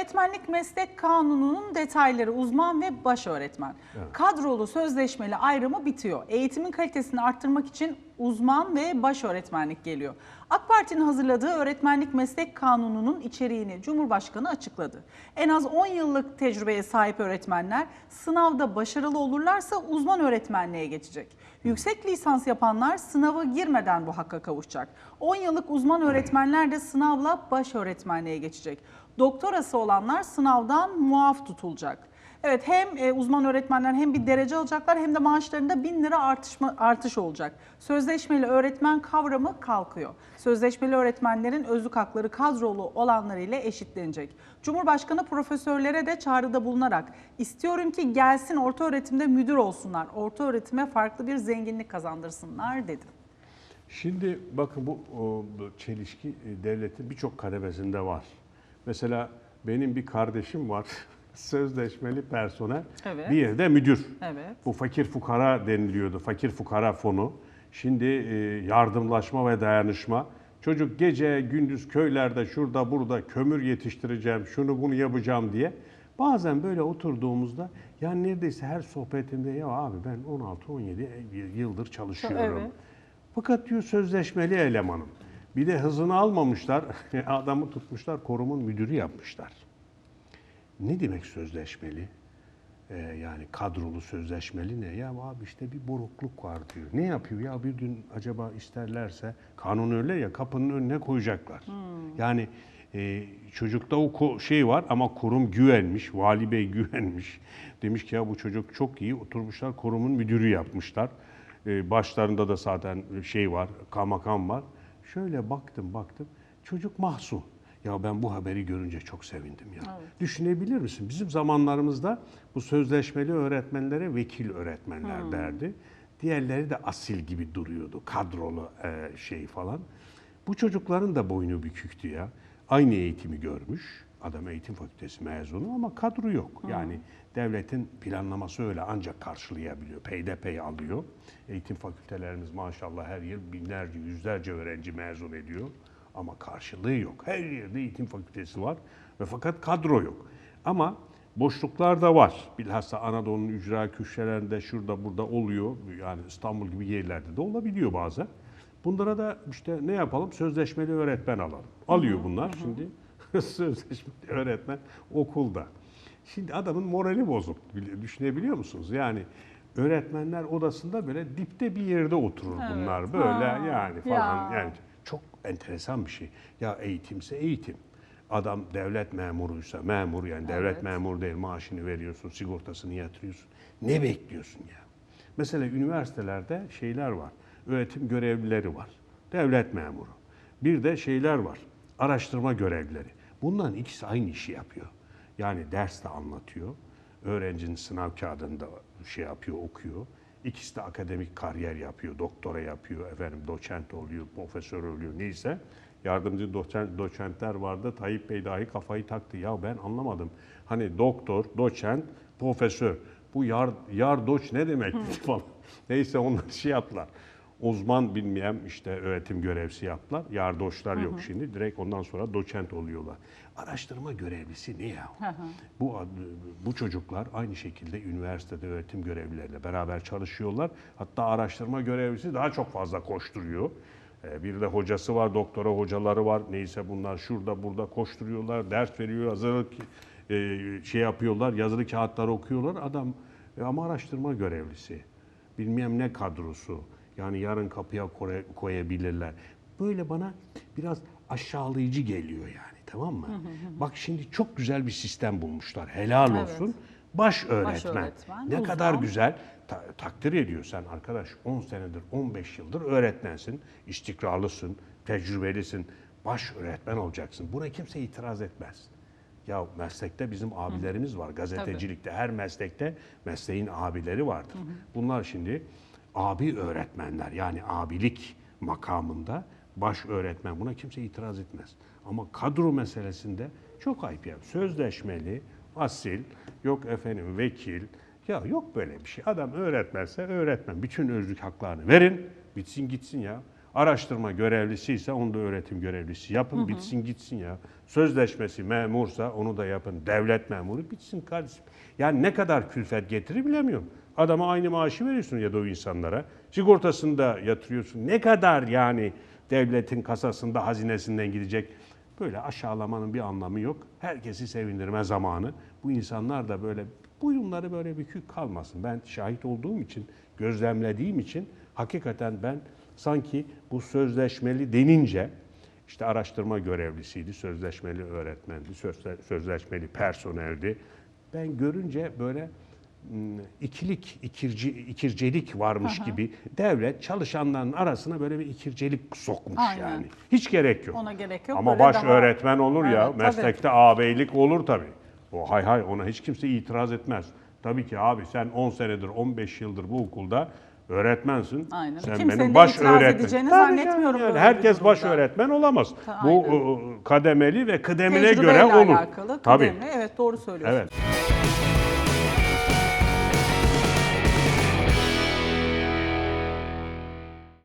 Öğretmenlik Meslek Kanunu'nun detayları uzman ve baş öğretmen. Kadrolu sözleşmeli ayrımı bitiyor. Eğitimin kalitesini arttırmak için uzman ve baş öğretmenlik geliyor. AK Parti'nin hazırladığı Öğretmenlik Meslek Kanunu'nun içeriğini Cumhurbaşkanı açıkladı. En az 10 yıllık tecrübeye sahip öğretmenler sınavda başarılı olurlarsa uzman öğretmenliğe geçecek. Yüksek lisans yapanlar sınava girmeden bu hakka kavuşacak. 10 yıllık uzman öğretmenler de sınavla baş öğretmenliğe geçecek. Doktorası olanlar sınavdan muaf tutulacak. Evet hem e, uzman öğretmenler hem bir derece alacaklar hem de maaşlarında 1000 lira artışma, artış olacak. Sözleşmeli öğretmen kavramı kalkıyor. Sözleşmeli öğretmenlerin özlük hakları kadrolu olanları ile eşitlenecek. Cumhurbaşkanı profesörlere de çağrıda bulunarak istiyorum ki gelsin orta öğretimde müdür olsunlar. Orta öğretime farklı bir zenginlik kazandırsınlar dedi. Şimdi bakın bu, bu çelişki e, devletin birçok kademesinde var. Mesela benim bir kardeşim var. Sözleşmeli personel. Evet. Bir yerde müdür. Evet. Bu fakir fukara deniliyordu. Fakir fukara fonu. Şimdi e, yardımlaşma ve dayanışma. Çocuk gece gündüz köylerde şurada burada kömür yetiştireceğim, şunu bunu yapacağım diye. Bazen böyle oturduğumuzda yani neredeyse her sohbetimde ya abi ben 16-17 yıldır çalışıyorum. Evet. Fakat diyor sözleşmeli elemanım. Bir de hızını almamışlar. Adamı tutmuşlar korumun müdürü yapmışlar. Ne demek sözleşmeli? Ee, yani kadrolu sözleşmeli ne? Ya abi işte bir borukluk var diyor. Ne yapıyor? Ya bir gün acaba isterlerse kanun öyle ya kapının önüne koyacaklar. Yani e, çocukta o şey var ama kurum güvenmiş, vali bey güvenmiş. Demiş ki ya bu çocuk çok iyi oturmuşlar kurumun müdürü yapmışlar. E, başlarında da zaten şey var, kamakam var. Şöyle baktım baktım çocuk mahzun. Ya ben bu haberi görünce çok sevindim ya. Düşünebilir misin? Bizim zamanlarımızda bu sözleşmeli öğretmenlere vekil öğretmenler derdi. Diğerleri de asil gibi duruyordu. Kadrolu e, şey falan. Bu çocukların da boynu büküktü ya. Aynı eğitimi görmüş. Adam eğitim fakültesi mezunu ama kadro yok. Yani devletin planlaması öyle ancak karşılayabiliyor. Peyderpey alıyor. Eğitim fakültelerimiz maşallah her yıl binlerce, yüzlerce öğrenci mezun ediyor. Ama karşılığı yok. Her yerde eğitim fakültesi var ve fakat kadro yok. Ama boşluklar da var. Bilhassa Anadolu'nun ücra köşelerinde şurada burada oluyor. Yani İstanbul gibi yerlerde de olabiliyor bazen. Bunlara da işte ne yapalım? Sözleşmeli öğretmen alalım. Alıyor bunlar şimdi. Sözleşmeli öğretmen okulda. Şimdi adamın morali bozuk. Bili- Düşünebiliyor musunuz? Yani öğretmenler odasında böyle dipte bir yerde oturur bunlar. Böyle Ha, yani falan. ya. Yani enteresan bir şey. Ya eğitimse eğitim. Adam devlet memuruysa memur yani devlet Evet. memuru değil maaşını veriyorsun, sigortasını yatırıyorsun. Ne bekliyorsun ya? Mesela üniversitelerde şeyler var. Öğretim görevlileri var. Devlet memuru. Bir de şeyler var. Araştırma görevlileri. Bunların ikisi aynı işi yapıyor. Yani ders de anlatıyor. Öğrencinin sınav kağıdında şey yapıyor, okuyor. İkisi de akademik kariyer yapıyor, doktora yapıyor, efendim doçent oluyor, profesör oluyor neyse. Yardımcı doçent, doçentler vardı. Tayyip Bey dahi kafayı taktı. Ya ben anlamadım. Hani doktor, doçent, profesör. Bu yar, yar doç ne demek falan. Neyse onlar şey yaptılar. Uzman bilmeyen işte öğretim görevlisi yaptılar. Yardoşlar yok şimdi. Direkt ondan sonra doçent oluyorlar. Araştırma görevlisi ne ya? bu ad- bu çocuklar aynı şekilde üniversitede öğretim görevlileriyle beraber çalışıyorlar. Hatta araştırma görevlisi daha çok fazla koşturuyor. Ee, Bir de hocası var, doktora hocaları var. Neyse bunlar şurada burada koşturuyorlar, ders veriyor, hazırlık e, şey yapıyorlar, yazılı kağıtları okuyorlar. Adam e, ama araştırma görevlisi. Bilmem ne kadrosu. Yani yarın kapıya koy- koyabilirler. Böyle bana biraz aşağılayıcı geliyor yani tamam mı? Bak şimdi çok güzel bir sistem bulmuşlar. Helal Evet. olsun. Baş öğretmen. öğretmen, ne uzman. kadar güzel. Ta- takdir ediyor sen arkadaş 10 senedir 15 yıldır öğretmensin. istikrarlısın, tecrübelisin. Baş öğretmen olacaksın. Buna kimse itiraz etmez. Ya meslekte bizim abilerimiz var. Gazetecilikte her meslekte mesleğin abileri vardır. Bunlar şimdi abi öğretmenler yani abilik makamında baş öğretmen buna kimse itiraz etmez. Ama kadro meselesinde çok ayıp ya. Sözleşmeli, asil, yok efendim vekil. Ya yok böyle bir şey. Adam öğretmense öğretmen. Bütün özlük haklarını verin. Bitsin gitsin ya. Araştırma görevlisi ise onu da öğretim görevlisi yapın bitsin gitsin ya. Sözleşmesi memursa onu da yapın. Devlet memuru bitsin kardeşim. Yani ne kadar külfet getirir bilemiyorum. Adama aynı maaşı veriyorsun ya da o insanlara. Sigortasını da yatırıyorsun. Ne kadar yani devletin kasasında hazinesinden gidecek. Böyle aşağılamanın bir anlamı yok. Herkesi sevindirme zamanı. Bu insanlar da böyle boyunları böyle bükük kalmasın. Ben şahit olduğum için, gözlemlediğim için hakikaten ben sanki bu sözleşmeli denince işte araştırma görevlisiydi, sözleşmeli öğretmendi, sözle- sözleşmeli personeldi. Ben görünce böyle ikilik, ikirci, ikircelik varmış gibi devlet çalışanların arasına böyle bir ikircelik sokmuş Aynen. yani. Hiç gerek yok. Ona gerek yok. Ama Böyle baş daha- öğretmen olur ya, Evet, tabii. meslekte ağabeylik olur tabii. O hay hay ona hiç kimse itiraz etmez. Tabii ki abi sen 10 senedir, 15 yıldır bu okulda öğretmensin. Aynen. Sen Kimsenin benim baş öğretmen. Tabii zannetmiyorum yani. Herkes baş öğretmen olamaz. Ta- Bu aynen. o, kademeli ve kıdemine Tecrübeyle göre olur. alakalı. Tabii. kıdemli. Evet doğru söylüyorsun. Evet.